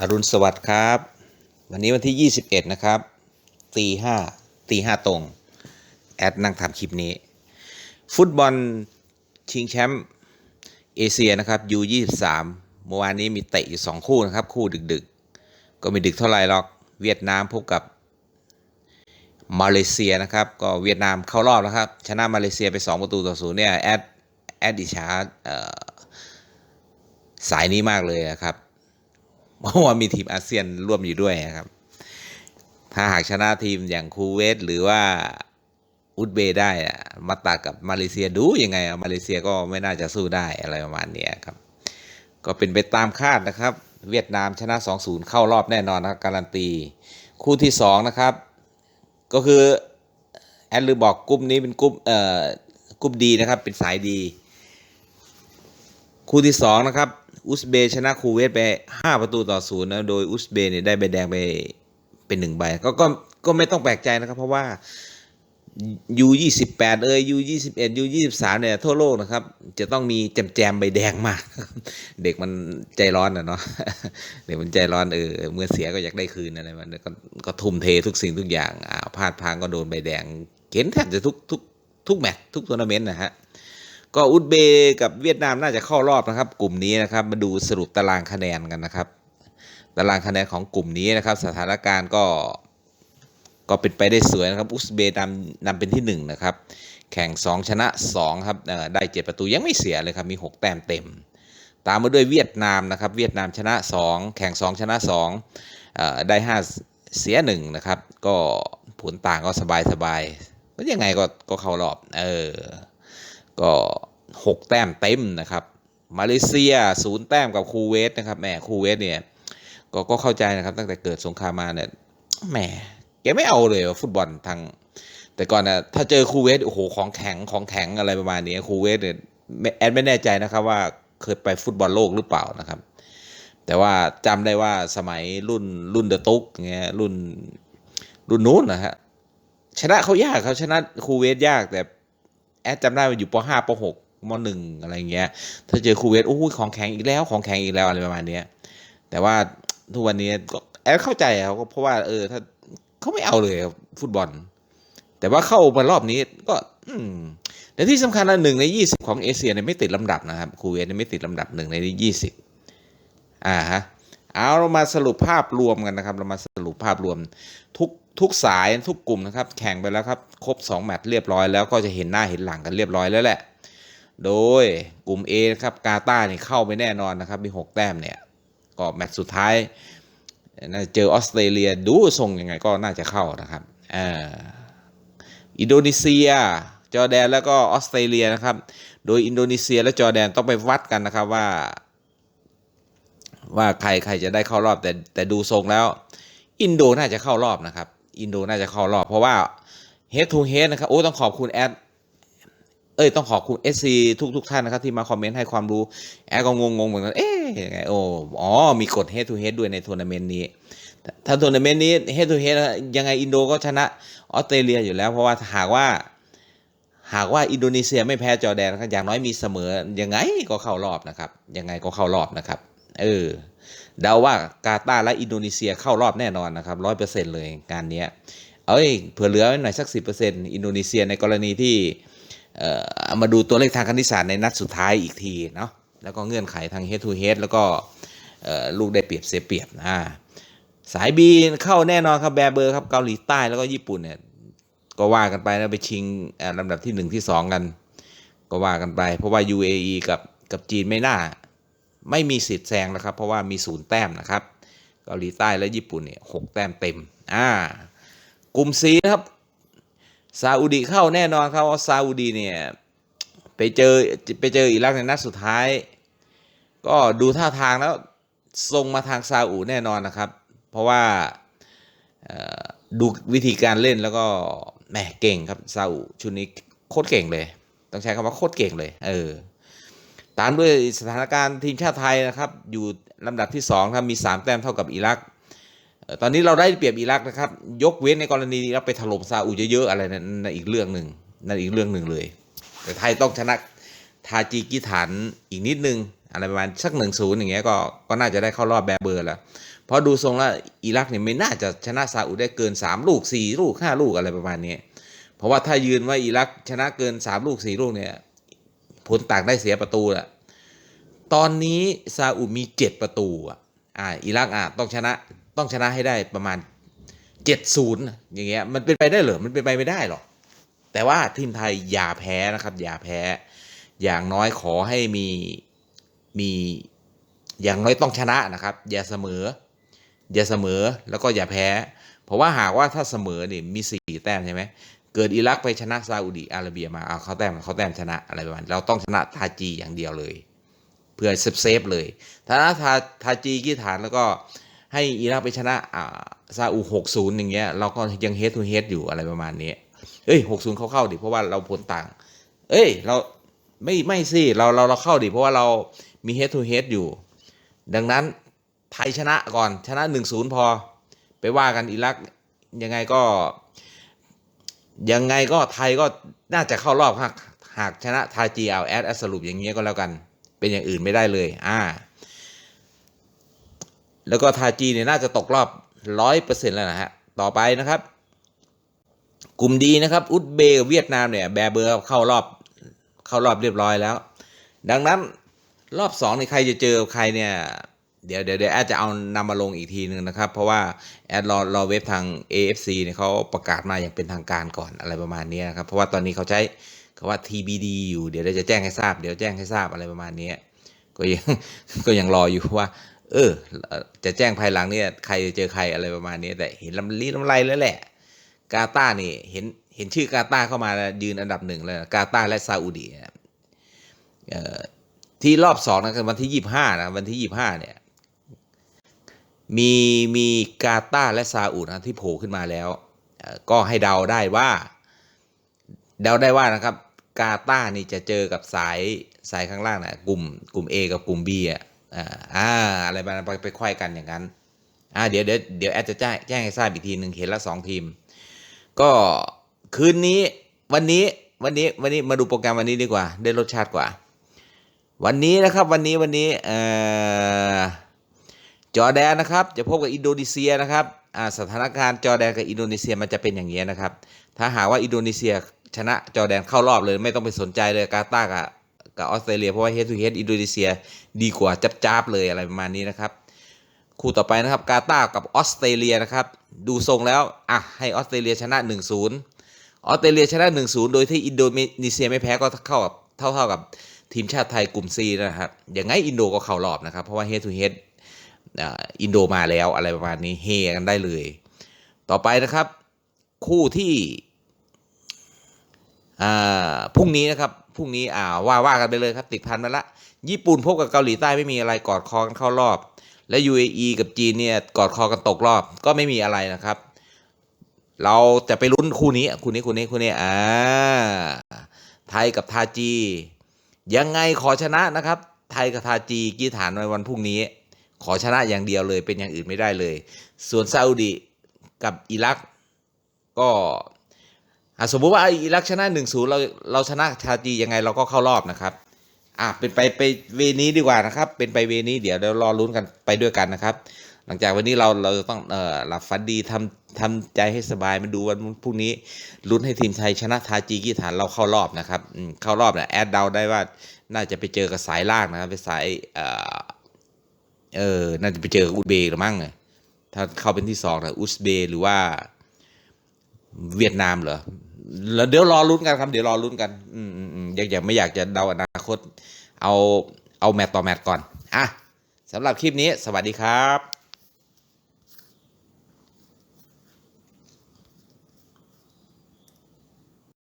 อรุณสวัสดิ์ครับ วันนี้วันที่ 21 นะครับตีห้าตีห้าตรง แอดนั่งทำคลิปนี้ ฟุตบอลชิงแชมป์เอเชียนะครับ U23 เมื่อวานนี้มีเตะอยู่ 2 คู่นะครับ คู่ดึกๆ ก็ไม่ดึกเท่าไหร่หรอกเวียดนามพบกับมาเลเซียนะครับ ก็เวียดนามเข้ารอบแล้วครับ ชนะมาเลเซียไป 2 ประตูต่อศูนย์เนี่ยแอดแอดอิชาเอ่อสายนี้มากเลยนะครับ เพราะว่ามีทีมอาเซียนร่วมอยู่ด้วยครับ ถ้าหากชนะทีมอย่างคูเวตหรือว่าอุซเบย์ได้อะมาตัดกับมาเลเซียดูยังไงมาเลเซียก็ไม่น่าจะสู้ได้อะไรประมาณนี้ครับ ก็เป็นไปตามคาดนะครับ เวียดนามชนะ 2-0 เข้ารอบแน่นอนนะการันตี คู่ที่ 2 นะครับ ก็คือ แอดลือบอกกลุ่มนี้เป็นกลุ่มเอ่อกลุ่มดีนะครับ เป็นสายดี คู่ที่ 2 นะครับ อุซเบย์ชนะคูเวตไป 5 ประตูต่อศูนย์นะโดยอุซเบย์เนี่ยได้ใบแดงไปเป็นหนึ่งใบก็ก็ก็ไม่ต้องแปลกใจนะครับ เพราะว่า U 2 8เอ้ย U 2 1 U 2 3เนี่ยทั่วโลกนะครับ จะต้องมีแจมแจมใบแดงมาก เด็กมันใจร้อนนะเนาะเด็กมันใจร้อนเออเมื่อเสียก็อยากได้คืนอะไรมันก็ก็ทุ่มเททุกสิ่งทุกอย่างอ่าพลาดพลังก็โดนใบแดงเห็นแทบจะทุกทุกทุกแมตช์ทุกทัวร์นาเมนต์นะฮะ ก็อุซเบย์กับเวียดนามน่าจะเข้ารอบนะครับ กลุ่มนี้นะครับ มาดูสรุปตารางคะแนนกันนะครับ ตารางคะแนนของกลุ่มนี้นะครับ สถานการณ์ก็ก็เป็นไปได้สวยนะครับ อุซเบย์นำนำเป็นที่ 1 นะครับ แข่ง 2 ชนะ2ครับได้ 7 ประตูยังไม่เสียเลยครับ มี 6 แต้มเต็ม ตามมาด้วยเวียดนามนะครับ เวียดนามชนะ 2 แข่ง 2 ชนะ2เอ่อได้ 5 เสีย1นะครับ ก็ผลต่างก็สบายสบายก็ยังไงก็ก็เข้ารอบ เออ ก็ 6 แต้มเต็มนะครับ มาเลเซียศูนย์แต้มกับคูเวตนะครับแหมคูเวตเนี่ยก็ก็เข้าใจนะครับตั้งแต่เกิดสงครามมาเนี่ยแหมแกไม่เอาเลยฟุตบอลทางแต่ก่อนนะถ้าเจอคูเวตโอ้โหของแข็งของแข็งอะไรประมาณนี้คูเวตเนี่ยแอดไม่แน่ใจนะครับว่าเคยไปฟุตบอลโลกหรือเปล่านะครับ แต่ว่าจำได้ว่าสมัยรุ่นรุ่นเดอะตุกเงี้ยรุ่นรุ่นนู้นนะฮะชนะเขายากเขาชนะคูเวตยากแต่ แอดจำได้ว่าอยู่ป .5 ป .6 ม .1 อะไรเงี้ย ถ้าเจอคูเวตโอ้ยของแข็งอีกแล้วของแข็งอีกแล้วอะไรประมาณเนี้ยแต่ว่าทุกวันนี้ก็แอดเข้าใจเขาก็เพราะว่าเออถ้าเขาไม่เอาเลยฟุตบอล แต่ว่าเข้ามารอบนี้ก็ อืมแต่ที่สำคัญนะหนึ่งในยี่สิบของเอเชียเนี่ยไม่ติดลำดับนะครับคูเวตเนี่ยไม่ติดลำดับหนึ่งในยี่สิบอ่าฮะเอาเรามาสรุปภาพรวมกันนะครับ เรามาสรุปภาพรวมทุก ทุกสายทุกกลุ่มนะครับ แข่งไปแล้วครับ ครบ 2 แมตช์เรียบร้อยแล้วก็จะเห็นหน้าเห็นหลังกันเรียบร้อยแล้วแหละ โดยกลุ่ม A นะครับกาตาร์นี่เข้าไปแน่นอนนะครับ มี 6 แต้มเนี่ย ก็แมตช์สุดท้ายน่าจะเจอออสเตรเลียดูทรงยังไงก็น่าจะเข้านะครับอินโดนีเซีย จอแดนแล้วก็ออสเตรเลียนะครับ โดยอินโดนีเซียและจอแดนต้องไปวัดกันนะครับว่า ว่าใครใครจะได้เข้ารอบแต่แต่ดูทรงแล้ว อินโดน่าจะเข้ารอบนะครับ อินโดน่าจะเข้ารอบ เพราะว่า head to head นะครับโอ้ต้องขอบคุณแอดเอ้ยต้องขอบคุณ SC ทุกทุกท่านนะครับที่มาคอมเมนต์ให้ความรู้ แอดก็งงงๆเหมือนกันเอ๊ะยังไงโอ้อ๋อมีกฎ head to head ด้วยในทัวร์นาเมนต์นี้ ถ้าทัวร์นาเมนต์นี้ head to head ยังไงอินโดก็ชนะออสเตรเลียอยู่แล้ว เพราะว่าหากว่า หากว่าอินโดนีเซียไม่แพ้จอแดนนะครับอย่างน้อยมีเสมอยังไงก็เข้ารอบนะครับ ยังไงก็เข้ารอบนะครับ เออ เดาว่ากาตาร์และอินโดนีเซียเข้ารอบแน่นอนนะครับร้อยเปอร์เซ็นต์เลยงานนี้เอ้ยเผื่อเหลือไว้หน่อยสักสิบเปอร์เซ็นต์อินโดนีเซียในกรณีที่เอ่อเอามาดูตัวเลขทางคณิตศาสตร์ในนัดสุดท้ายอีกทีเนาะแล้วก็เงื่อนไขทาง head to head แล้วก็ลูกได้เปรียบเสียเปรียบนะสายบีเข้าแน่นอนครับแบร์เบอร์ครับเกาหลีใต้แล้วก็ญี่ปุ่นเนี่ยก็ว่ากันไปนะไปชิงอ่อลำดับที่หนึ่งที่สองกัน ก็ว่ากันไป เพราะว่า UAE กับกับจีนไม่น่า ไม่มีสิทธิ์แซงนะครับ เพราะว่ามีศูนย์แต้มนะครับเกาหลีใต้และญี่ปุ่นเนี่ยหกแต้มเต็มอ่ากลุ่มสีนะครับซาอุดีเข้าแน่นอนครับว่าซาอุดีเนี่ยไปเจอไปเจออิรักในนัดสุดท้าย ก็ดูท่าทางแล้วทรงมาทางซาอุแน่นอนนะครับ เพราะว่าดูวิธีการเล่นแล้วก็แหมเก่งครับซาอุชุดนี้โคตรเก่งเลย ต้องใช้คำว่าโคตรเก่งเลย เออ ตามด้วยสถานการณ์ทีมชาติไทยนะครับ อยู่ลำดับที่2ครับมี 3 แต้มเท่ากับอิรัก ตอนนี้เราได้เปรียบอิรักนะครับ ยกเว้นในกรณีอิรักไปถล่มซาอุเยอะๆอะไรนั่นนั่นอีกเรื่องหนึ่งนั่นอีกเรื่องหนึ่งเลย แต่ไทยต้องชนะทาจิกิสถานอีกนิดนึงอะไรประมาณสักหนึ่งศูนย์อย่างเงี้ยก็ก็น่าจะได้เข้ารอบแบบเบอร์แล้วเพราะดูทรงแล้วอิรักเนี่ยไม่น่าจะชนะซาอุได้เกิน 3 ลูก 4 ลูก 5 ลูกอะไรประมาณนี้เพราะว่าถ้ายืนว่าอิรักชนะเกิน 3 ลูก 4 ลูกเนี่ย ผลต่างได้เสียประตูอะตอนนี้ซาอุมี 7 ประตูอะอ่าอิรักอะต้องชนะต้องชนะให้ได้ประมาณ 7-0 อย่างเงี้ยมันเป็นไปได้เหรอมันเป็นไปไม่ได้หรอกแต่ว่าทีมไทยอย่าแพ้นะครับ อย่าแพ้ อย่างน้อยขอให้มีมีอย่างน้อยต้องชนะนะครับ อย่าเสมอ อย่าเสมอแล้วก็อย่าแพ้ เพราะว่าหากว่าถ้าเสมอเนี่ยมีสี่แต้มใช่ไหม เกิดอิรักไปชนะซาอุดีอาระเบียมาเอาเขาแต้มเขาแต้มชนะอะไรประมาณเราต้องชนะทาจีอย่างเดียวเลย เพื่อเซฟเซฟเลยถ้าทาทาจีกี่ฐานแล้วก็ให้อิรักไปชนะอ่าซาอุหกศูนย์อย่างเงี้ยเราก็ยังเฮดทูเฮดอยู่อะไรประมาณนี้เอ้ยหกศูนย์เขาเข้าดิเพราะว่าเราผลต่าง เอ้ยเราไม่ไม่สิเราเราเราเข้าดิเพราะว่าเรามี head to head อยู่ ดังนั้นไทยชนะก่อนชนะหนึ่งศูนย์พอ ไปว่ากันอิรักยังไงก็ ยังไงก็ไทยก็น่าจะเข้ารอบหากหากชนะทาจีเอาแอดสรุปอย่างเงี้ยก็แล้วกัน เป็นอย่างอื่นไม่ได้เลย อ่า แล้วก็ทาจีเนี่ยน่าจะตกรอบร้อยเปอร์เซ็นต์แล้วนะฮะ ต่อไปนะครับ กลุ่มดีนะครับ อุซเบกเวียดนามเนี่ยแบเบอร์เข้ารอบเข้ารอบเรียบร้อยแล้ว ดังนั้นรอบสองในใครจะเจอใครเนี่ย เดี๋ยวเดี๋ยวแอดจะเอานำมาลงอีกทีหนึ่งนะครับ เพราะว่าแอดรอรอเว็บทาง AFC เนี่ยเขาประกาศมาอย่างเป็นทางการก่อนอะไรประมาณนี้นะครับ เพราะว่าตอนนี้เขาใช้คำว่า TBD อยู่เดี๋ยวเราจะแจ้งให้ทราบ เดี๋ยวแจ้งให้ทราบอะไรประมาณนี้ก็ยังก็ยังรออยู่ว่า เออ จะแจ้งภายหลังเนี่ยใครจะเจอใครอะไรประมาณนี้ แต่เห็นลำลีลำไรแล้วแหละ กาตานี่เห็นเห็นชื่อกาตาเข้ามายืนอันดับหนึ่งเลยกาตาและซาอุดีเนี่ยที่รอบสองนะวันที่ยี่ห้านะวันที่ยี่ห้าเนี่ย มีมีกาตาร์และซาอุนะที่โผล่ขึ้นมาแล้ว ก็ให้เดาได้ว่า เดาได้ว่านะครับ กาตาร์นี่จะเจอกับสายสายข้างล่างนะกลุ่มกลุ่ม A กับกลุ่ม B อะอ่าอ่าอะไรไปไปไปควายกันอย่างนั้นอ่าเดี๋ยวเดี๋ยวเดี๋ยวแอดจะแจ้งแจ้งให้ทราบอีกทีหนึ่งเห็นละสองทีม ก็คืนนี้วันนี้วันนี้วันนี้มาดูโปรแกรมวันนี้ดีกว่า ได้รสชาติกว่า วันนี้นะครับวันนี้วันนี้เอ่อ จอแดนนะครับจะพบกับอินโดนีเซียนะครับสถานการณ์จอแดนกับอินโดนีเซียมันจะเป็นอย่างนี้นะครับ ถ้าหากว่าอินโดนีเซียชนะจอแดนเข้ารอบเลย ไม่ต้องไปสนใจเลยกาตาร์กับกับออสเตรเลียเพราะว่าเฮดทูเฮดอินโดนีเซียดีกว่าจับจ้าบเลยอะไรประมาณนี้นะครับ คู่ต่อไปนะครับกาตาร์กับออสเตรเลียนะครับดูทรงแล้วอะให้ออสเตรเลียชนะ 1-0ออสเตรเลียชนะ 1-0 โดยที่อินโดนีเซียไม่แพ้ก็เข้ากับเท่าเท่ากับทีมชาติไทยกลุ่ม C นะครับอย่างไงอินโดก็เข้ารอบนะครับเพราะว่า head to head อ่า อินโดมาแล้วอะไรประมาณนี้เฮกันได้เลย ต่อไปนะครับ คู่ที่อ่าพรุ่งนี้นะครับพรุ่งนี้อ่าว่าว่ากันไปเลยครับติดพันมาละ ญี่ปุ่นพบกับเกาหลีใต้ไม่มีอะไรกอดคอกันเข้ารอบ และ UAE กับจีนเนี่ยกอดคอกันตกรอบก็ไม่มีอะไรนะครับ เราจะไปลุ้นคู่นี้คู่นี้คู่นี้คู่นี้อ่าไทยกับทาจี ยังไงขอชนะนะครับ ไทยกับทาจีกีฐานในวันพรุ่งนี้ ขอชนะอย่างเดียวเลยเป็นอย่างอื่นไม่ได้เลย ส่วนซาอุดีกับอิรักก็สมมติว่าอิรักชนะ1นศูนย์เราเราชนะทาจียังไงเราก็เข้ารอบนะครับอะเป็นไปไปเวนี้ดีกว่านะครับ เป็นไปเวนี้เดี๋ยวเดี๋ยวรอลุ้นกันไปด้วยกันนะครับ หลังจากวันนี้เราเราจะต้องเอ่อหลับฝันดีทำทำใจให้สบายมาดูวันพรุ่งนี้ลุ้นให้ทีมไทยชนะทาจีกีฐานเราเข้ารอบนะครับเข้ารอบเนี่ยแอดเดาได้ว่าน่าจะไปเจอกับสายล่างนะครับไปสายเอ่อ เออ น่าจะไปเจออุซเบกหรือมั้งไงถ้าเข้าเป็นที่สองนะอุซเบหรือว่าเวียดนามเหรอ แล้วเดี๋ยวรอลุ้นกันครับ เดี๋ยวรอลุ้นกัน อืมอืมอืมยังยังไม่อยากจะเดาอนาคต เอาเอาแมตต์ต่อแมตต์ก่อน อะสำหรับคลิปนี้ สวัสดีครับ